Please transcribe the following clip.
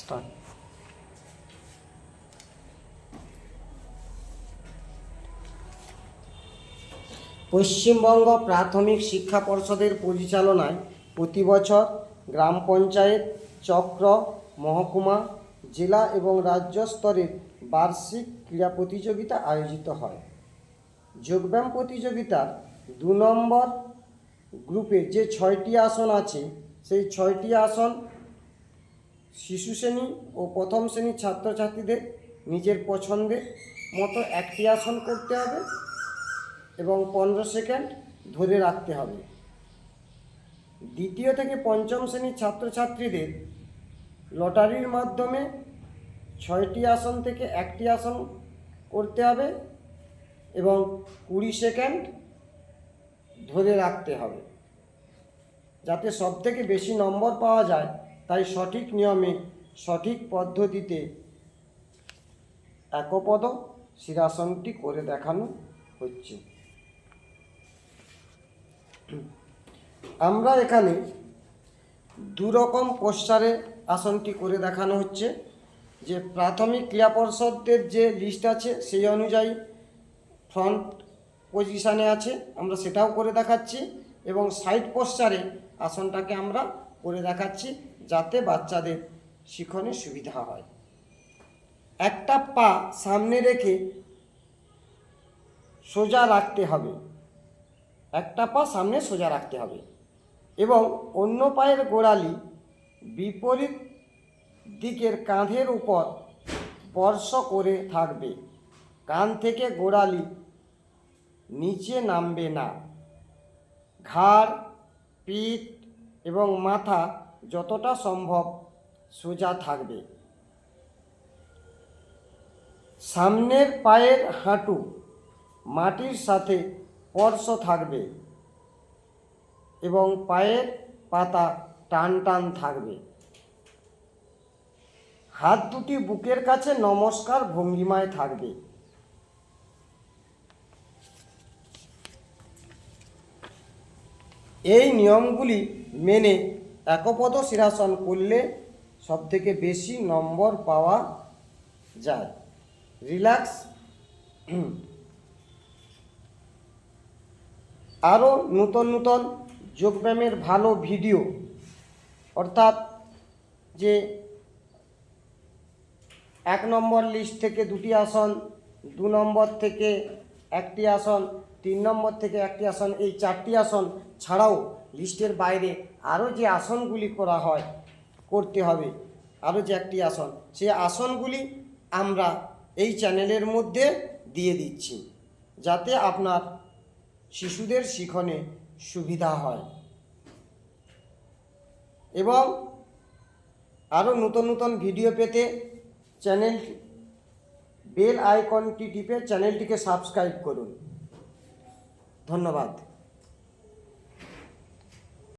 Start Paschimbanga প্রাথমিক শিক্ষা পর্ষদের পরিচালনায় প্রতি বছর গ্রাম পঞ্চায়েত, চক্র, মহকুমা, জেলা এবং রাজ্য স্তরের বার্ষিক ক্রীড়া প্রতিযোগিতা আয়োজিত হয়। যোগব্যায়াম প্রতিযোগিতার দু নম্বর গ্রুপে যে ছয়টি আসন আছে, সেই ছয়টি আসন শিশু শ্রেণি ও প্রথম শ্রেণির ছাত্রছাত্রীদের নিজের পছন্দের মতো একটি আসন করতে হবে এবং পনেরো সেকেন্ড ধরে রাখতে হবে। দ্বিতীয় থেকে পঞ্চম শ্রেণির ছাত্রছাত্রীদের লটারির মাধ্যমে ছয়টি আসন থেকে একটি আসন করতে হবে এবং কুড়ি সেকেন্ড ধরে রাখতে হবে। যাতে সব থেকে বেশি নম্বর পাওয়া যায় সঠিক নিয়মে সঠিক পদ্ধতিতে একপদ শিরাসনটি করে দেখানো হচ্ছে। আমরা এখানে দু রকম পোস্টারে আসনটি করে দেখানো হচ্ছে, যে প্রাথমিক ক্রিয়া পর্ষদের যে লিস্ট আছে সেই অনুযায়ী ফ্রন্ট পজিশানে আছে, আমরা সেটাও করে দেখাচ্ছি এবং সাইড পোস্টারে আসনটাকে আমরা করে দেখাচ্ছি। যাতে বাচ্চাদের শিখনে সুবিধা হয়। একটা পা সামনে রেখে সোজা রাখতে হবে। একটা পা সামনে সোজা রাখতে হবে এবং অন্য পায়ের গোড়ালি বিপরীত দিকের কাঁধের উপর স্পর্শ করে থাকবে। কান থেকে গোড়ালি নিচে নামবে না। ঘাড়, পিঠ এবং মাথা যতটা সম্ভব সোজা থাকবে। সামনের পায়ের হাঁটু মাটির সাথে স্পর্শ থাকবে এবং পায়ের পাতা টান টান থাকবে। হাত দুটি বুকের কাছে নমস্কার ভঙ্গিমায় থাকবে। এই নিয়মগুলি মেনে একপদ শিরাসন করলে সবথেকে বেশি নম্বর পাওয়া যায়। রিল্যাক্স। আরও নূতন নূতন যোগব্যায়ামের ভালো ভিডিও। অর্থাৎ যে এক নম্বর লিস্ট থেকে দুটি আসন, দু নম্বর থেকে একটি আসন তিন নম্বর থেকে একটি আসন, এই চারটি আসন ছাড়াও লিস্টের বাইরে আরও যে আসনগুলি করা হয়, করতে হবে। আরও যে একটি আসন সেই আসনগুলি আমরা এই চ্যানেলের মধ্যে দিয়ে দিচ্ছি, যাতে আপনার শিশুদের শিখনে সুবিধা হয়। এবং আরও নতুন নতুন ভিডিও পেতে চ্যানেল, বেল আইকনটি টিপে চ্যানেলটিকে সাবস্ক্রাইব করুন। ধন্যবাদ।